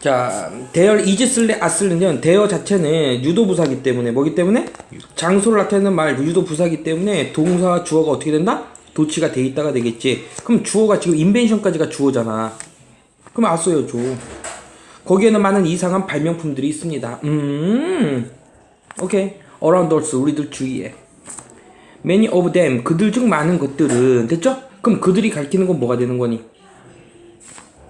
자, 대열 이즈슬레 아슬은요, 대어 자체는 유도 부사기 때문에, 뭐기 때문에? 장소를 나타내는 말, 유도 부사기 때문에 동사와 주어가 어떻게 된다? 도치가 돼 있다가 되겠지. 그럼 주어가 지금 인벤션까지가 주어잖아. 그럼 아써요, 줘. 거기에는 많은 이상한 발명품들이 있습니다. 음, 오케이. Around us, 우리들 주위에. Many of them, 그들 중 많은 것들은, 됐죠? 그럼 그들이 가리키는 건 뭐가 되는 거니?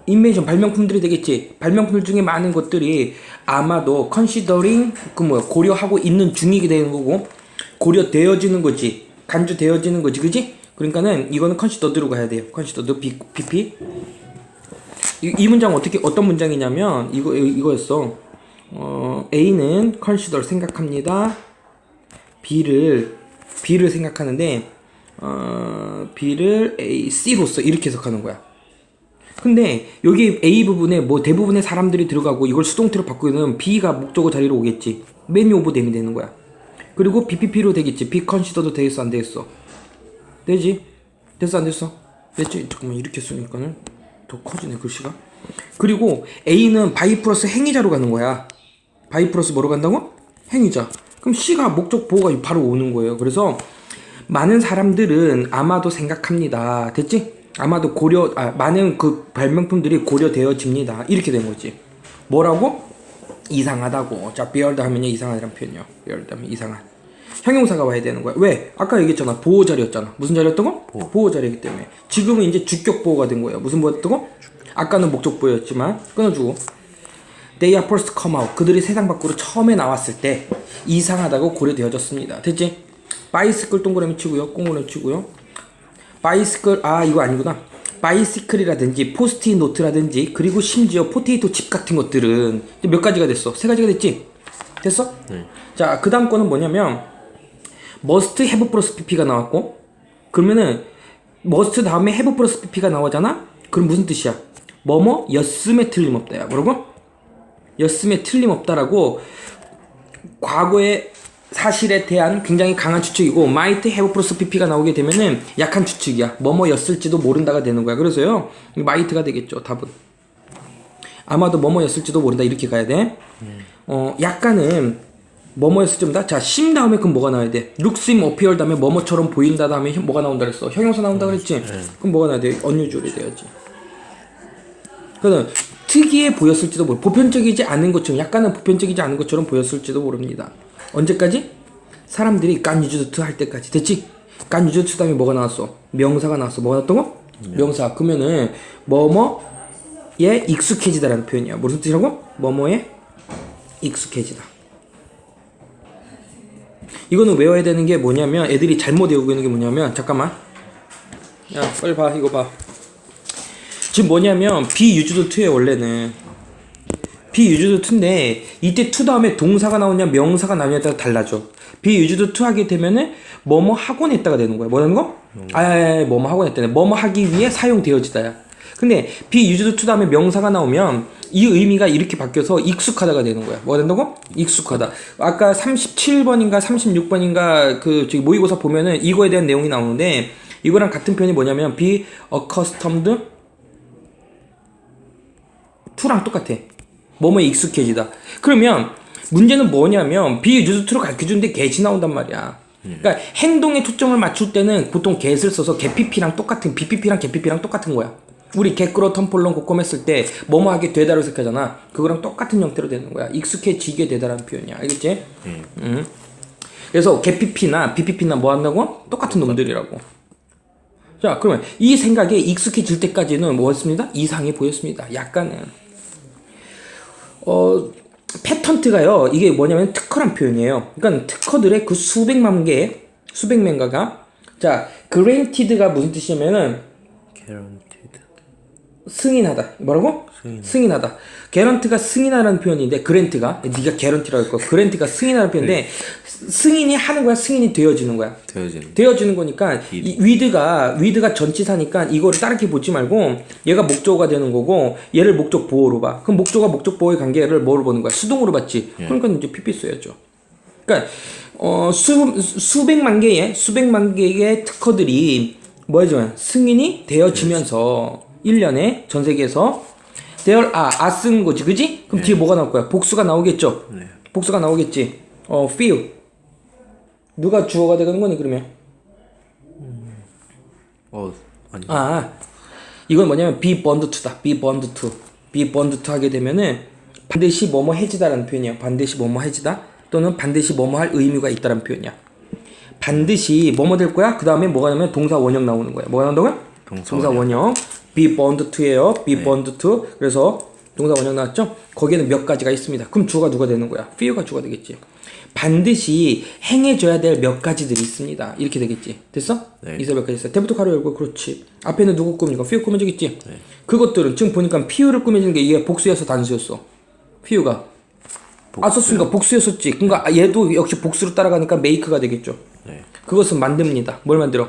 인벤션 발명품들이 되겠지. 발명품 중에 많은 것들이 아마도 considering 그 뭐야 고려하고 있는 중이게 되는 거고 고려되어지는 거지. 간주되어지는 거지, 그지? 그러니까는 이거는 considered로 가야 돼요. B, BP. 이, 이 문장 어떻게 어떤 문장이냐면 이거 이거였어. 어, A는 consider 생각합니다. B를 B를 생각하는데 어, B를 A, C로서 이렇게 해석하는 거야. 근데 여기 A 부분에 뭐 대부분의 사람들이 들어가고 이걸 수동태로 바꾸면 B가 목적어 자리로 오겠지. 메뉴 오브 댐이 되는 거야. 그리고 BPP로 되겠지. B 컨시더도 되겠어 안 되겠어? 되지? 됐어 안 됐어? 됐지? 잠깐만 이렇게 쓰니까는 더 커지네 글씨가. 그리고 A는 바이 플러스 행위자로 가는 거야. 바이 플러스 뭐로 간다고? 행위자. 그럼 C가 목적 보호가 바로 오는 거예요. 그래서 많은 사람들은 아마도 생각합니다. 됐지? 아마도 고려, 아, 많은 그 발명품들이 고려되어집니다. 이렇게 된 거지. 뭐라고? 이상하다고. 자, beard 하면요, 이상하다는 표현이요. beard 하면 이상한. 형용사가 와야 되는 거야. 왜? 아까 얘기했잖아. 보호 자리였잖아. 무슨 자리였다고? 보호. 자리이기 때문에. 지금은 이제 주격 보호가 된 거예요. 무슨 보호였다고? 아까는 목적 보호였지만, 끊어주고. They are first come out. 그들이 세상 밖으로 처음에 나왔을 때 이상하다고 고려되어졌습니다. 됐지? 바이스클 동그라미 치고요. 꽁그라미 치고요. 바이스클 아 이거 아니구나. 바이시클이라든지 포스트잇 노트라든지 그리고 심지어 포테이토 칩 같은 것들은 몇 가지가 됐어? 세 가지가 됐지? 됐어? 자, 그 다음 거는 뭐냐면 must have 플러스 pp가 나왔고 그러면은 must 다음에 have 플러스 pp가 나오잖아? 그럼 무슨 뜻이야? 뭐뭐 였음에 틀림없다야. 뭐라고? 였음에 틀림없다라고 과거의 사실에 대한 굉장히 강한 추측이고 might have 플러스 pp가 나오게 되면은 약한 추측이야. 뭐뭐였을지도 모른다가 되는 거야. 그래서요. might가 되겠죠. 답은. 아마도 뭐뭐였을지도 모른다 이렇게 가야 돼. 어 약간은 뭐뭐였을지 모른다. 자, 심 다음에 그럼 뭐가 나와야 돼? look, seem, appear 다음에 뭐뭐처럼 보인다 다음에 형- 뭐가 나온다 그랬어? 형용사 나온다 그랬지? 그럼 뭐가 나야 돼? unusual이 돼야지. 그는 특이해 보였을지도 모르 보편적이지 않은 것처럼 약간은 보편적이지 않은 것처럼 보였을지도 모릅니다. 언제까지? 사람들이 깐 유즈드트 할 때까지 됐지? 깐 유즈드트 다음에 뭐가 나왔어? 명사가 나왔어. 뭐가 나왔다고? 명사. 그러면은 뭐뭐에 익숙해지다라는 표현이야. 무슨 뜻이라고? 뭐뭐에 익숙해지다. 이거는 외워야 되는 게 뭐냐면 애들이 잘못 외우고 있는 게 뭐냐면 잠깐만. 야 빨리 봐 이거 봐. 지금 뭐냐면 비유주도 2에 원래는 비유주도 2인데 이때 2 다음에 동사가 나오냐 명사가 나오냐에 따라 달라져. 비유주도 2 하게 되면은 뭐뭐 하곤 했다가 되는 거야. 뭐라는 거? 아야야 뭐뭐 하곤 했다네. 뭐뭐 하기 위해 사용되어지다야. 근데 비유주도 2 다음에 명사가 나오면 이 의미가 이렇게 바뀌어서 익숙하다가 되는 거야. 뭐가 된다고? 익숙하다. 아까 37번인가 36번인가 그 저기 모의고사 보면은 이거에 대한 내용이 나오는데 이거랑 같은 표현이 뭐냐면 be accustomed to랑 똑같아. 뭐뭐에 익숙해지다. 그러면 문제는 뭐냐면 비유주 투로 가르쳐주는데 get이 나온단 말이야. 그러니까 행동에 초점을 맞출 때는 보통 get을 써서 getpp랑 똑같은 bpp랑 getpp랑 똑같은 거야. 우리 get그로 텀폴론 고꼼 했을 때 뭐뭐 하게 되다로 색하잖아. 그거랑 똑같은 형태로 되는 거야. 익숙해지게 되다라는 표현이야. 알겠지? 음. 그래서 getpp나 bpp나 뭐 한다고? 똑같은 놈들이라고. 자, 그러면 이 생각에 익숙해질 때까지는 뭐였습니다? 이상해 보였습니다. 약간은. 어, 패턴트가요, 이게 뭐냐면 특허란 표현이에요. 그러니까 특허들의 그 수백만 개, 수백만 가가, 자, granted가 무슨 뜻이냐면은, guaranteed 승인하다. 뭐라고? 승인. 하다. 개런트가 승인하라는 표현인데 그랜트가 네가 개런티라고 했고 그랜트가 승인하는 표현인데 승인이 하는 거야? 승인이 되어지는 거야? 되어지는 되어지는 거니까 이 위드가 위드가 전치사니까 이거를 다르게 보지 말고 얘가 목적어가 되는 거고 얘를 목적 보호로 봐. 그럼 목적어가 목적 보호의 관계를 뭐로 보는 거야? 수동으로 봤지? 그러니까 이제 PP 써야죠. 그러니까 어, 수, 수백만 개의 수백만 개의 특허들이 뭐죠? 승인이 되어지면서 1년에 전 세계에서 there are 아 쓰는 거지. 그지? 그럼 뒤에 뭐가 나올 거야? 복수가 나오겠죠? 네. 복수가 나오겠지. 어 feel. 누가 주어가 되는 거니 그러면? 어 아니. 아 이건 뭐냐면 be bond to다. be bond to. be bond to 하게 되면은 반드시 뭐뭐 해지다라는 표현이야 반드시 뭐뭐 해지다 또는 반드시 뭐뭐 할 의무가 있다라는 표현이야. 반드시 뭐뭐 될 거야? 그 다음에 뭐가 나오면 동사 원형 나오는 거야. 뭐가 나온다고요? 동사 원형 be bond to예요. Be bond to 그래서 동사 원형 나왔죠? 거기에는 몇 가지가 있습니다. 그럼 주어가 누가 되는 거야? fear가 주어가 되겠지. 반드시 행해줘야 될 몇 가지들이 있습니다. 이렇게 되겠지. 됐어? 네. 있어 몇 가지 있어? 때부터 가로 열고 그렇지. 앞에는 누구 꾸미니까 fear 꾸며지겠지. 그것들은 지금 보니까 fear를 꾸며지는 게 이게 복수였어 단수였어. fear가. 아 썼으니까 복수였었지. 그러니까 얘도 역시 복수로 따라가니까 make가 되겠죠. 네. 그것은 만듭니다. 뭘 만들어?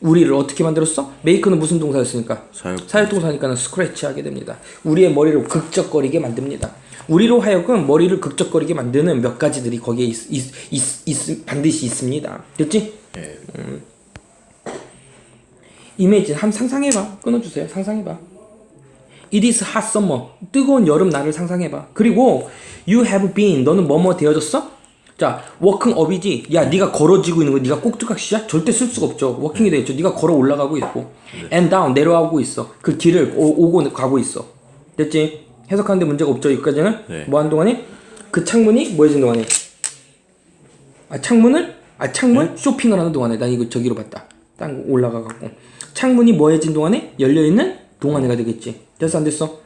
우리를 어떻게 만들었어? 메이크는 무슨 동사였으니까? 사역. 사역동사니까는 스크래치 하게 됩니다. 우리의 머리를 극적거리게 만듭니다. 우리로 하여금 머리를 극적거리게 만드는 몇 가지들이 거기에 있, 있, 있, 있- 반드시 있습니다. 됐지? 예. 이미지 한 상상해봐. 끊어주세요. 상상해봐. It is hot summer. 뜨거운 여름 날을 상상해봐. 그리고 you have been. 너는 뭐뭐 되어졌어? 자, 워킹 업이지. 야, 네가 걸어지고 있는 거 네가 꼭두각시야? 절대 쓸 수가 없죠. 워킹이 되어 있죠. 네가 걸어 올라가고 있고. and down 내려가고 있어. 그 길을 오, 오고 가고 있어. 됐지? 해석하는데 문제가 없죠. 여기까지는. 네. 뭐한 동안에 그 창문이 뭐해진 동안에 아 창문을 아 창문 쇼핑을 하는 동안에 난 이거 저기로 봤다. 땅 올라가 갖고 창문이 뭐해진 동안에 열려 있는 동안에가 되겠지. 됐어 안 됐어?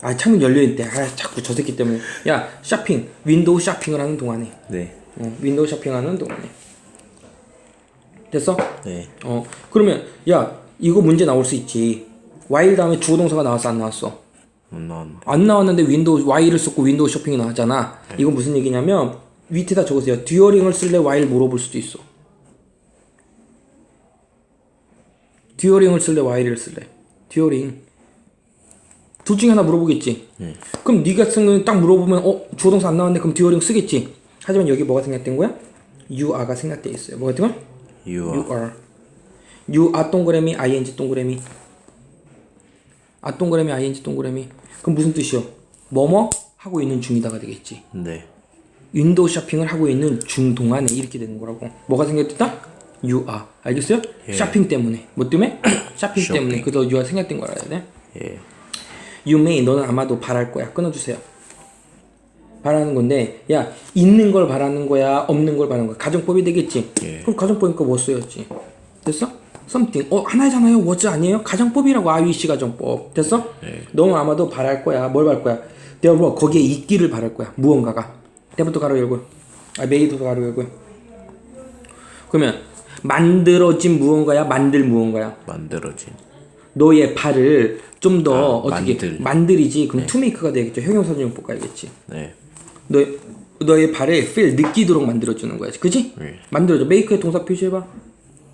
아 창문 열려 있대. 아 자꾸 저 새끼 때문에. 야 쇼핑 윈도우 쇼핑을 하는 동안에. 네. 어, 윈도우 쇼핑하는 동안에. 됐어? 네. 어 그러면 야 이거 문제 나올 수 있지. while 다음에 주어 동사가 나왔어 안 나왔어? 못 나왔는데. 안 나왔는데 윈도우 Y를 썼고 윈도우 쇼핑이 나왔잖아. 이건 무슨 얘기냐면 밑에다 적으세요. 듀어링을 쓸래 Y를 물어볼 수도 있어. 듀어링을 쓸래 Y를 쓸래. 듀어링. 둘 중에 하나 물어보겠지. 그럼 네가 쓴딱 물어보면 어 주어동사 안 나왔는데 그럼 듀어링 쓰겠지. 하지만 여기 뭐가 생략된 거야? you are가 생략돼 있어요. 뭐가 된 거야? You you are. are. you are 동그라미 ing 동그라미. 아 동그라미 ing 동그라미. 그럼 무슨 뜻이요? 뭐뭐 하고 있는 중이다가 되겠지. 네. 윈도우 쇼핑을 하고 있는 중 동안에 이렇게 되는 거라고. 뭐가 생겼다? you are. 알겠어요? 쇼핑 때문에. 뭐 때문에? 쇼핑 때문에. 그래서 you are 생략된 걸 알아야 돼. 예. You may 너는 아마도 바랄 거야. 끊어주세요. 바라는 건데 야 있는 걸 바라는 거야 없는 걸 바라는 거야. 가정법이 되겠지? 예. 그럼 가정법이니까 뭐 써야지? 됐어? something. 어 하나잖아요. Was 아니에요? 가정법이라고. IWC 가정법. 됐어? 예. 너는 아마도 바랄 거야. 뭘 바랄 거야? 내가 뭐 거기에 있기를 바랄 거야. 무언가가. 때부터 가로 열고요 아 메이도 가로 열고요 그러면 만들어진 무언가야? 만들 무언가야? 만들어진. 너의 발을 좀더 아, 어떻게 만들. 만들이지? 그럼 to make가 되겠죠. 형용사전용법 가야겠지. 네. 너 너의 발을 feel 느끼도록 만들어주는 거야. 그지? 네. 만들어줘. make의 동사 표시해봐.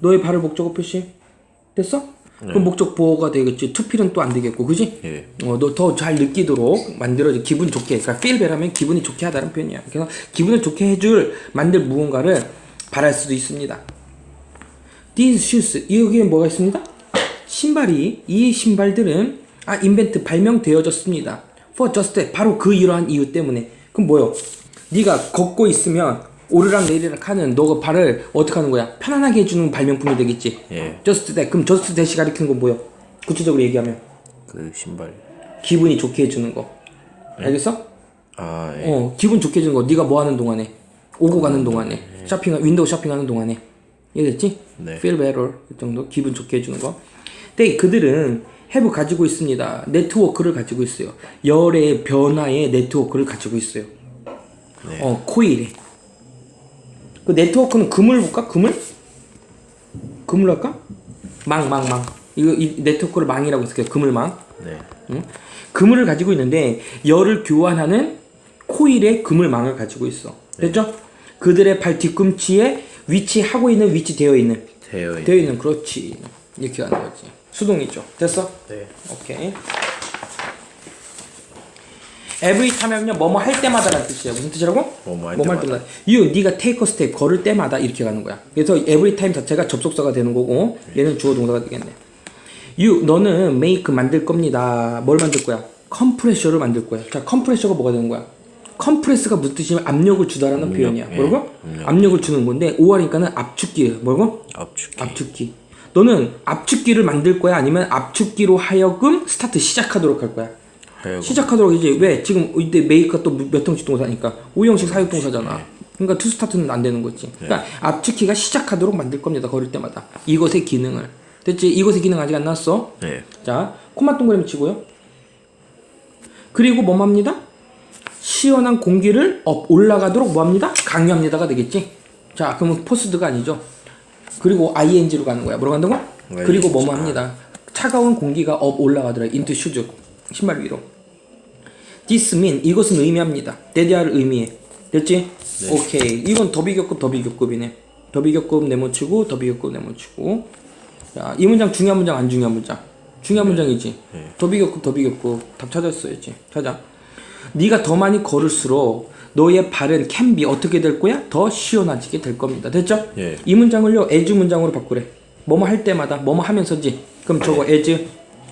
너의 발을 목적어 표시. 됐어? 그럼 목적 보호가 되겠지. feel은 또 안 되겠고. 그지? 예. 어, 너 더 잘 느끼도록 만들어줘. 기분 좋게. 그러니까 feel bett하면 기분이 좋게 하다는 표현이야. 그래서 기분을 좋게 해줄 만들 무언가를 바랄 수도 있습니다. These shoes. 여기에 뭐가 있습니다? 신발이 이 신발들은 아 인벤트 발명되어졌습니다. For just that 바로 그 이러한 이유 때문에 그럼 뭐요? 네가 걷고 있으면 오르락 내리락 하는 너가 발을 어떻게 하는 거야? 편안하게 해주는 발명품이 되겠지. 예. just that 그럼 just that이 가리키는 건 뭐요? 구체적으로 얘기하면 그 신발. 기분이 좋게 해주는 거. 알겠어? 아, 예. 어 기분 좋게 해주는 거. 네가 뭐 하는 동안에 오고 가는 동안에 쇼핑 윈도우 쇼핑하는 동안에 이해됐지? 네. feel better 그 정도 기분 좋게 해주는 거. 근데 그들은 have 가지고 있습니다. 네트워크를 가지고 있어요. 열의 변화의 네트워크를 가지고 있어요. 네. 어 코일에. 그 네트워크는 금을 볼까? 금을? 금을 할까? 망, 망, 망. 이거 이 네트워크를 망이라고 했을게요. 금을망. 네. 응? 그물을 가지고 있는데 열을 교환하는 코일의 그물망을 가지고 있어. 됐죠? 그들의 발 뒤꿈치에 위치하고 있는 위치 되어 있는 되어 있. 되어 있는 그렇지 이렇게 하는 거지. 수동이죠. 됐어? 네. 오케이. every time은요 뭐뭐 할 때마다라는 뜻이에요. 무슨 뜻이라고? 뭐뭐 할 뭐뭐 때마다. you 네가 take a step 걸을 때마다 이렇게 가는 거야. 그래서 every time 자체가 접속사가 되는 거고 얘는 주어 동사가 되겠네. you 너는 make 만들 겁니다. 뭘 만들 거야? 컴프레셔를 만들 거야. 자, 컴프레셔가 뭐가 되는 거야? 컴프레스가 무슨 뜻이냐면 압력을 주다라는 표현이야. 예, 뭐라고? 압력. 압력을 주는 건데 오하니까는 압축기예요. 뭐라고? 압축기. 압축기. 너는 압축기를 만들 거야? 아니면 압축기로 하여금 스타트 시작하도록 할 거야? 하여금 시작하도록 이제 왜 지금 이때 메이커 또 몇 형식 동사니까 5형식 사역 동사잖아. 그러니까 투 스타트는 안 되는 거지. 그러니까 압축키가 시작하도록 만들 겁니다. 걸을 때마다 이것의 기능을 됐지? 이것의 기능 아직 안 나왔어. 네. 자 코마 동그라미 치고요. 그리고 뭐 합니다? 시원한 공기를 업 올라가도록 뭐 합니다? 강요합니다가 되겠지. 자 그러면 포스드가 아니죠. 그리고 ing로 가는 거야. 뭐로 간다고? 그리고 뭐뭐 합니다. 차가운 공기가 업 올라가더라. 인투 슈즈 신발 위로. This mean 이것은 의미합니다. 대대할 의미해. 됐지? 오케이. 이건 더비교급 더비교급이네. 더비교급 네모치고 더비교급 네모치고. 자, 이 문장 중요한 문장 안 중요한 문장. 중요한 문장이지. 더비교급 더비교급 답 찾았어야지. 찾아. 네가 더 많이 걸을수록 너의 발은 캔비 어떻게 될 거야? 더 시원해지게 될 겁니다. 됐죠? 예. 이 문장을요 as 문장으로 바꾸래. 뭐뭐 할 때마다 뭐뭐 하면서지. 그럼 저거 as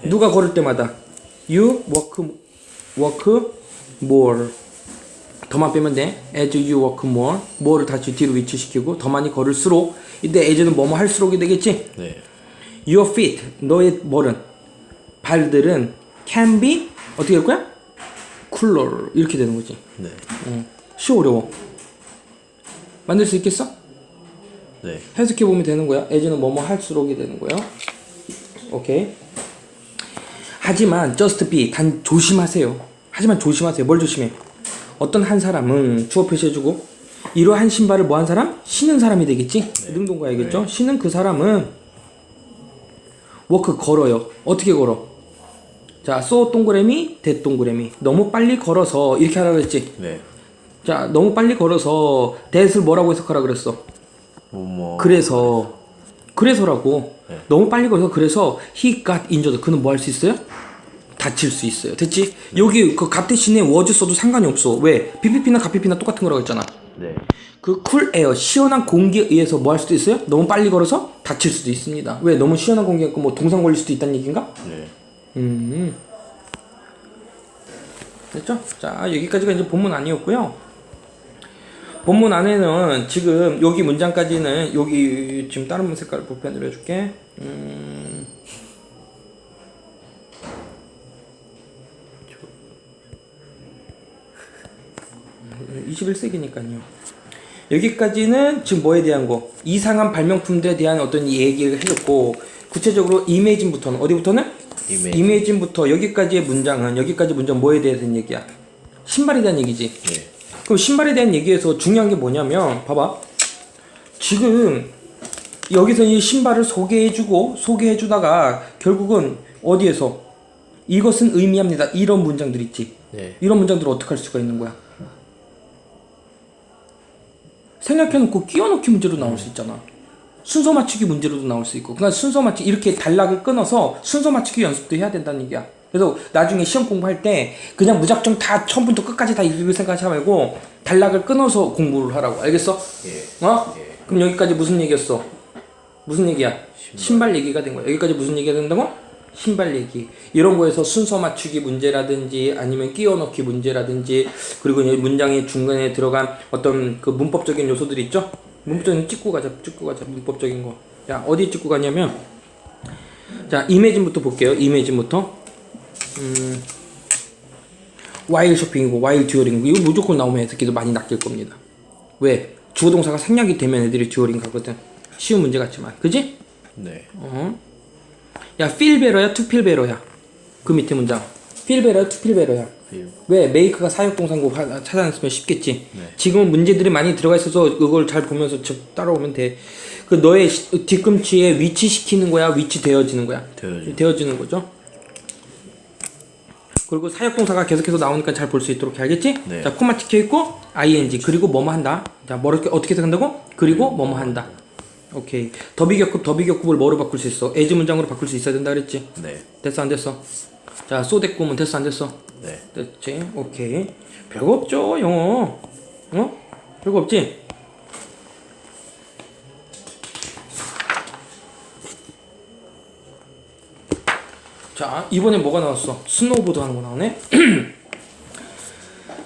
누가 걸을 때마다 you work work more 더만 빼면 돼. as you work more more를 다시 뒤로 위치시키고 더 많이 걸을수록 이때 as는 뭐뭐 할수록이 되겠지. 네. Your feet 너의 뭐는 발들은 can be 어떻게 될 거야? cooler 이렇게 되는 거지. 네. 쉬 어려워. 만들 수 있겠어? 네. 해석해 보면 되는 거야. as는 뭐뭐 할수록이 되는 거야. 오케이. 하지만 just be 단 조심하세요. 하지만 조심하세요. 뭘 조심해? 어떤 한 사람은 주어 표시해주고 이러한 신발을 뭐 한 사람? 신은 사람이 되겠지? 능동가야겠죠? 신은 그 사람은 워크 걸어요. 어떻게 걸어? 자, 쏘 동그라미, 대 동그라미. 너무 빨리 걸어서 이렇게 하라 그랬지? 네. 자, 너무 빨리 걸어서 대을 뭐라고 해석하라 그랬어? 뭐뭐 그래서 그래서라고 네. 너무 빨리 걸어서 그래서 he got injured 그는 뭐 할 수 있어요? 다칠 수 있어요. 됐지? 여기 그 gat 대신에 was 써도 상관이 없어. 왜? PPP나 gatPP나 똑같은 거라고 했잖아. 네. 그쿨 에어 시원한 공기에 의해서 뭐 할 수도 있어요? 너무 빨리 걸어서 다칠 수도 있습니다. 왜? 너무 시원한 공기가 뭐 동상 걸릴 수도 있다는 얘기인가? 네. 음. 됐죠? 자, 여기까지가 이제 본문 아니었고요. 본문 안에는 지금 여기 문장까지는 여기 지금 다른 색깔 볼펜으로 해줄게. 음. 21세기니까요. 여기까지는 지금 뭐에 대한 거? 이상한 발명품들에 대한 어떤 얘기를 해줬고, 구체적으로 이메이징부터는, 어디부터는? 이메이징. 이메이징부터 여기까지의 문장은, 여기까지 문장 뭐에 대한 얘기야? 신발에 대한 얘기지. 네. 그럼 신발에 대한 얘기에서 중요한 게 뭐냐면, 봐봐. 지금, 여기서 이 신발을 소개해주고, 소개해주다가, 결국은 어디에서? 이것은 의미합니다. 이런 문장들 있지. 네. 이런 문장들을 어떻게 할 수가 있는 거야? 생각해놓고 끼워넣기 문제로 나올 수 있잖아. 순서 맞추기 문제로도 나올 수 있고. 그러니까 순서 맞추기 이렇게 단락을 끊어서 순서 맞추기 연습도 해야 된다는 얘기야. 그래서 나중에 시험 공부할 때 그냥 무작정 다 처음부터 끝까지 다 읽을 생각하지 말고 단락을 끊어서 공부를 하라고. 알겠어? 예. 어? 예. 그럼 여기까지 무슨 얘기였어? 무슨 얘기야? 신발 얘기가 된 거야. 여기까지 무슨 얘기가 된다고? 신발 얘기. 이런 거에서 순서 맞추기 문제라든지 아니면 끼워 넣기 문제라든지 그리고 이 문장의 중간에 들어간 어떤 그 문법적인 요소들 있죠? 문법적인 찍고 가자. 찍고 가자. 문법적인 거. 자, 어디 찍고 가냐면 자, 이미진부터 볼게요. 이미진부터. 음. 와일 쇼핑이고 와일 듀어링 이거 무조건 나오면 해석기도 많이 낚일 겁니다. 왜? 주어 동사가 생략이 되면 애들이 듀어링 가거든. 쉬운 문제 같지만. 그지? 네. 어? 야, feel better야. 그 밑에 문장. feel better, to feel better야. 필. 왜? make가 사역동사고 하- 찾아냈으면 쉽겠지. 네. 지금은 문제들이 많이 들어가 있어서 그걸 잘 보면서 저 따라오면 돼. 그 너의 시- 뒤꿈치에 위치시키는 거야, 위치 되어지는 거야. 되어지. 되어지는 거죠. 그리고 사역동사가 계속해서 나오니까 잘 볼 수 있도록 해야겠지? 네. 자, 코마 찍혀 있고 ing 그리고 뭐뭐 한다. 자, 뭐를 어떻게 생각한다고? 그리고 뭐뭐 한다. 오케이. 더비격급 더비격급을 뭐로 바꿀 수 있어? as 문장으로 바꿀 수 있어야 된다 그랬지? 네. 됐어 안 됐어? 자, 소됐구면 됐어 안 됐어? 네. 됐지? 오케이. 별거 없죠, 영어. 어? 별거 없지? 자 이번에 뭐가 나왔어? 스노우보드 하는 거 나오네.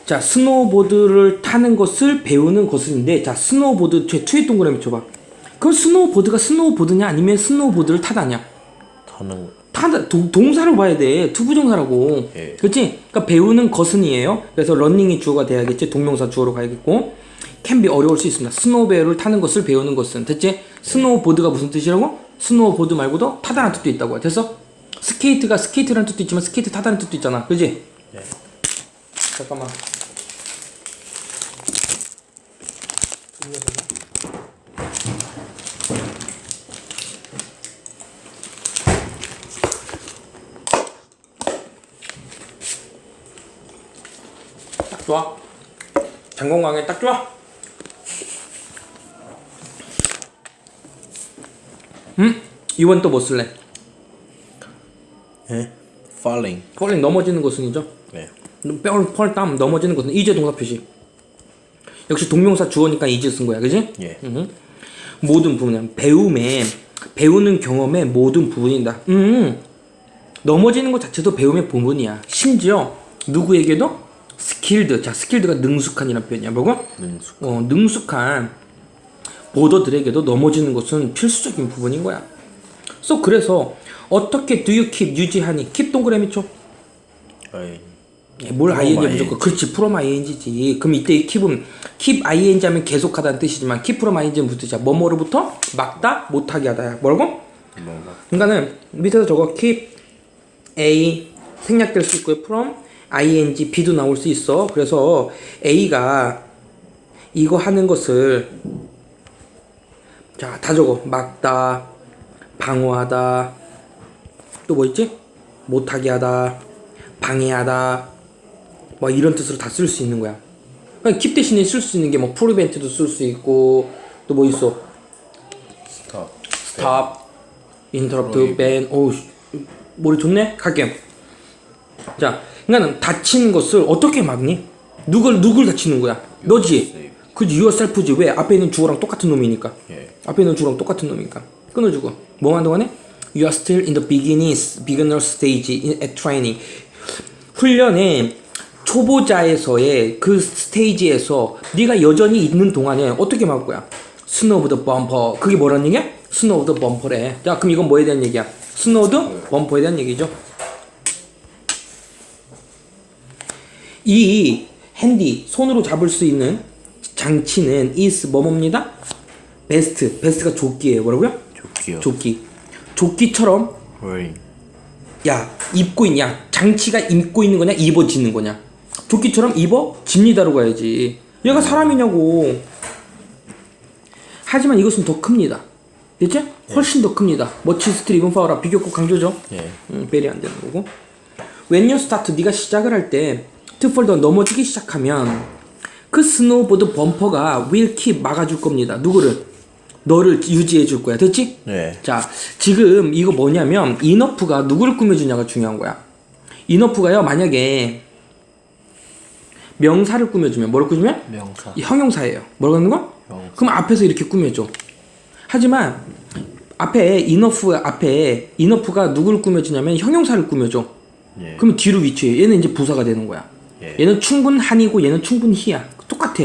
자 스노우보드를 타는 것을 배우는 것인데 자 스노우보드 제 투의 동그라미 쳐봐. 그럼 스노우보드가 스노우보드냐 아니면 스노우보드를 타다냐? 타는 타다 동, 동사를 봐야 돼 투부정사라고. 예. 그렇지? 그러니까 배우는 것은이에요. 그래서 런닝이 주어가 돼야겠지. 동명사 주어로 가야겠고. 캔비 어려울 수 있습니다. 스노우베어를 타는 것을 배우는 것은 됐지? 스노우보드가 무슨 뜻이라고? 스노우보드 말고도 타다라는 뜻도 있다고. 됐어? 스케이트가 스케이트라는 뜻도 있지만 스케이트 타다는 뜻도 있잖아. 그지? 예. 잠깐만. 딱 좋아. 장건강에 딱 좋아. 음? 이번 또 뭐 쓸래? 예. falling. 펄링 넘어지는 것은이죠. 네. 뼈를 펄 땀 넘어지는 것은 이제 동사 표시. 역시 동명사 주어니까 이제 쓴 거야, 그지? 예. 음. 모든 부분, 배움의 배우는 경험의 모든 부분이다. 음. 넘어지는 것 자체도 배움의 부분이야. 심지어 누구에게도 스킬드, 자 스킬드가 능숙한이라는 표현이야. 뭐고? 능숙. 어, 능숙한 보더들에게도 넘어지는 것은 필수적인 부분인 거야. So 그래서 어떻게 do you keep 유지하니? keep 동그라미 쳐. 아이. 예, 뭘 ing ing. 무조건 그렇지 from ing지 그럼 이때 이 keep은 keep ing 하면 계속하다는 뜻이지만 keep from ing는 무슨 뜻이야 뭐뭐로부터 막다 못하게 하다야 뭐라고? 뭔가. 그러니까는 밑에서 저거 keep a 생략될 수 있고요 from ing b도 나올 수 있어 그래서 a가 이거 하는 것을 자 다 적어 막다 방어하다 또 뭐 있지 못하게 하다 방해하다 뭐 이런 뜻으로 다 쓸 수 있는 거야 그러니까 keep 대신에 쓸 수 있는 게뭐 prevent도 쓸 수 있고 또 뭐 있어 스탑. stop, interrupt, ban. 오, 머리 좋네. 갈게요. 자, 그러니까는 다치는 것을 어떻게 막니? 누굴 누굴 다치는 거야? 너지. 그지 yourself지. 왜? 앞에 있는 주어랑 똑같은 놈이니까. 예. 앞에 있는 주어랑 똑같은 놈이니까. 끊어주고. 뭐만 동안에? You are still in the beginnings, beginner stage at training. 훈련의 초보자에서의 그 스테이지에서 네가 여전히 있는 동안에 어떻게 막을 거야? 스노우드 범퍼. 그게 뭐라는 얘기야? 스노우드 범퍼래. 자, 그럼 이건 뭐에 대한 얘기야? 스노우드 범퍼에 대한 얘기죠. 이 핸디 손으로 잡을 수 있는 장치는 is 뭐뭐입니다? 베스트. 베스트가 조끼예요. 뭐라고요? 조끼요. 조끼. 조끼처럼 웨잉. 야 입고 있냐? 장치가 입고 있는 거냐? 입어지는 거냐? 조끼처럼 입어집니다로 가야지. 얘가 사람이냐고. 하지만 이것은 더 큽니다. 됐지? 훨씬 더 큽니다. 머치 스트리븐 파워라 비교급 강조죠? 예. 음, 배리 안 되는 거고. When you start 네가 시작을 할 때 트폴더 넘어지기 시작하면 그 스노우보드 범퍼가 will keep 막아줄 겁니다. 누구를 너를 유지해 줄 거야 됐지? 네. 자, 지금 이거 뭐냐면 인어프가 누구를 꾸며주냐가 중요한 거야. 인어프가요, 만약에 명사를 꾸며주면 뭐를 꾸며주면 명사. 이 형용사예요. 뭐라고 하는 거? 형사. 그럼 앞에서 이렇게 꾸며줘. 하지만 앞에 인어프 앞에 인어프가 누구를 꾸며주냐면 형용사를 꾸며줘. 예. 그러면 뒤로 위치해. 얘는 이제 부사가 되는 거야. 예. 얘는 충분한이고 얘는 충분히야. 똑같아.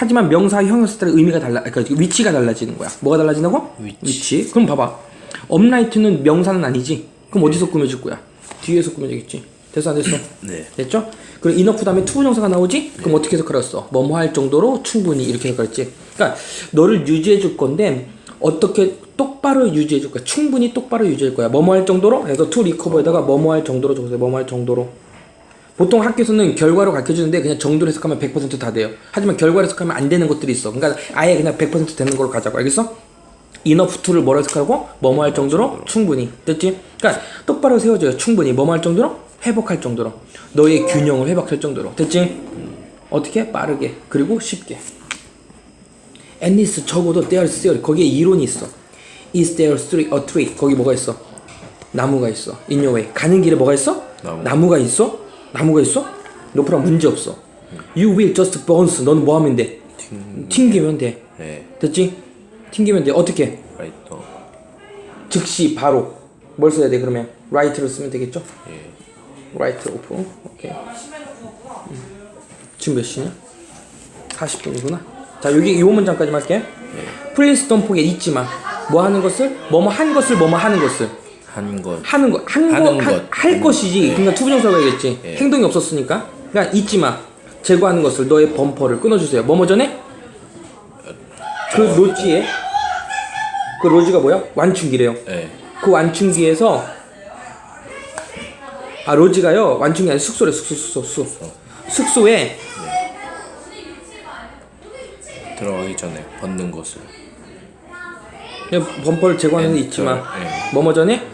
하지만 명사 형용사 따라 의미가 달라, 그러니까 위치가 달라지는 거야. 뭐가 달라진다고? 위치. 그럼 봐봐. 업라이트는 명사는 아니지. 그럼 어디서 꾸며줄 거야? 뒤에서 꾸며주겠지. 됐어 안 됐어? 네. 됐죠? 그럼 인어프 다음에 투부정사가 나오지? 그럼 어떻게 해석하랬어? 뭐뭐 할 정도로 충분히 이렇게 해석했지. 그러니까 너를 유지해 줄 건데 어떻게 똑바로 유지해 줄 거야? 충분히 똑바로 유지할 거야. 뭐뭐 할 정도로? 그래서 투 리커버에다가 뭐뭐 할 정도로 적으세요. 뭐뭐 할 정도로. 보통 학교에서는 결과로 가르쳐 주는데 그냥 정도로 해석하면 100%다 돼요. 하지만 결과로 해석하면 안 되는 것들이 있어. 그러니까 아예 그냥 100% 되는 걸로 가자고. 알겠어? 이너프 투를 뭐로 해석하고 뭐뭐 할 정도로 충분히. 됐지? 그러니까 똑바로 세워줘요. 충분히 뭐뭐 할 정도로 회복할 정도로. 너의 균형을 회복할 정도로. 됐지? 어떻게? 빠르게. 그리고 쉽게. 앤리스 적어도 there's theory. 거기에 이론이 있어. Is there a tree? 거기 뭐가 있어? 나무가 있어. In your way. 가는 길에 뭐가 있어? 나무. 가 있어? 나무가 있어? 노프랑 문제 없어. You will just bounce. 넌뭐 하면 돼? 튕기면 돼. 네. 됐지? 튕기면 돼. 어떻게? 라이터. 즉시 바로. 뭘 써야 돼 그러면? right로 쓰면 되겠죠? 예. right open. 오케이. 음. 지금 몇 시냐? 40분이구나. 자, 여기 이 문장까지만 할게. Please don't forget 잊지 마. 뭐 하는 것을? 뭐뭐 한 것을 뭐뭐 하는 것을. 한 것. 하는 거, 한 하는 거, 하- 것. 할 하는 것이지. 것. 그러니까 투부정사가 되겠지. 예. 행동이 없었으니까. 그러니까 잊지 마. 제거하는 것을 너의 범퍼를 끊어주세요. 뭐뭐 전에? 그 로지에 그 로지가 뭐야? 완충기래요. 예. 그 완충기에서 아 로지가요 완충기 아니 숙소래 숙소 숙소 숙소 숙소에 들어가기 전에 벗는 것을. 그냥 범퍼를 제거하는 데 예, 있지만 예. 뭐뭐 전에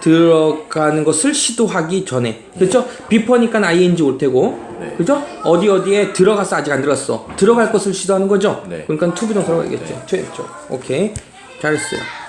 들어가는 것을 시도하기 전에 그렇죠? 비퍼니까 ing 올 테고 네. 그렇죠? 어디 어디에 들어갔어 아직 안 들어갔어 들어갈 것을 시도하는 거죠? 네. 그러니까 투부정사라고 하겠죠. 투했죠. 오케이 잘했어요.